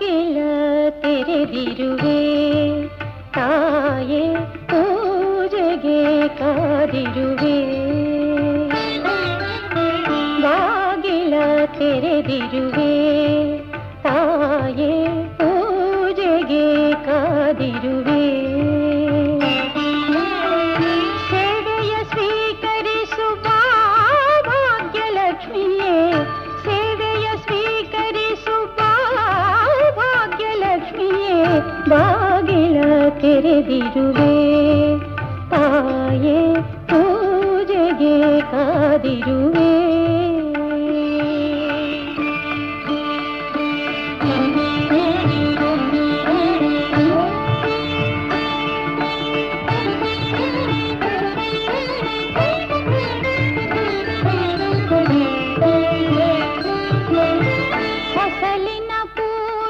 गिल तेरे दिरुवे ताये तू जगे का दिरुवे बागिल तेरे दिरुवे ताये तू जगे का दिरुवे ಬಾಗಿಲ ತೆರೆದಿರುವೆ ತಾಯೇ ಪೂಜೆಗೆ ಕಾದಿರುವೆ